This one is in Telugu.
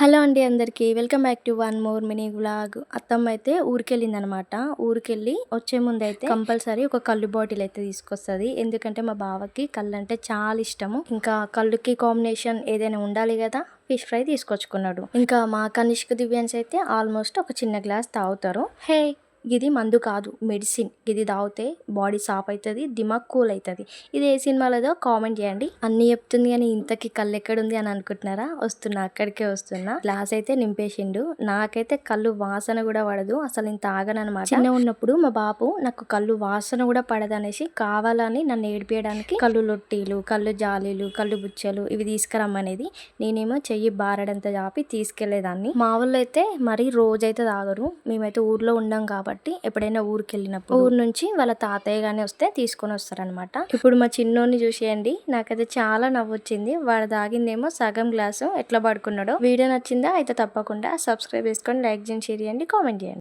హలో అండి అందరికీ. Welcome back to one more mini vlog. అత్తమ్మ అయితే ఊరికెళ్ళిందనమాట ఊరికెళ్ళి వచ్చే ముందు అయితే కంపల్సరీ ఒక కళ్ళు బాటిల్ అయితే తీసుకొస్తుంది. ఎందుకంటే మా బావకి కళ్ళు అంటే చాలా ఇష్టము. ఇంకా కళ్ళుకి కాంబినేషన్ ఏదైనా ఉండాలి కదా ఫిష్ ఫ్రై తీసుకొచ్చుకున్నాడు. ఇంకా మా కనిష్క దివ్యాన్స్ అయితే ఆల్మోస్ట్ ఒక చిన్న గ్లాస్ తాగుతారు. హే! ఇది మందు కాదు మెడిసిన్. ఇది తాగితే బాడీ సాఫ్ అవుతుంది దిమాగ్ కూల్ అవుతుంది ఇది ఏ సినిమాలదో కామెంట్ చేయండి. అన్ని చెప్తుంది కానీ ఇంతకి కళ్ళు ఎక్కడుంది అని అనుకుంటున్నారా? వస్తున్నా అక్కడికే వస్తున్నా. గ్లాస్ అయితే నింపేసిండు. నాకైతే కళ్ళు వాసన కూడా పడదు. అసలు ఇంత అనమాట చిన్న ఉన్నప్పుడు మా బాబు నాకు కళ్ళు వాసన కూడా పడదు అనేసి కావాలని నన్ను ఏడిపించడానికి కళ్ళు లొట్టీలు కళ్ళు జాలీలు కళ్ళు బుచ్చలు ఇవి తీసుకురమ్మనేది. నేనేమో చెయ్యి బారడంత చాపి తీసుకెళ్ళేదాన్ని. మా ఊళ్ళో అయితే మరి రోజైతే తాగరు. మేమైతే ఊర్లో ఉండం కాబట్టి కాబట్టి ఎప్పుడైనా ఊరికి వెళ్ళినప్పుడు ఊరు నుంచి వాళ్ళ తాతయ్య గానీ వస్తే తీసుకొని వస్తారనమాట ఇప్పుడు మా చిన్నోని చూసేయండి. నాకైతే చాలా నవ్వు వచ్చింది వాడు తాగిందేమో సగం గ్లాసు. ఎట్లా పడుకున్నాడో. వీడియో నచ్చిందా? అయితే తప్పకుండా సబ్స్క్రైబ్ చేసుకొని లైక్ చేయండి షేర్ చేయండి కామెంట్ చేయండి.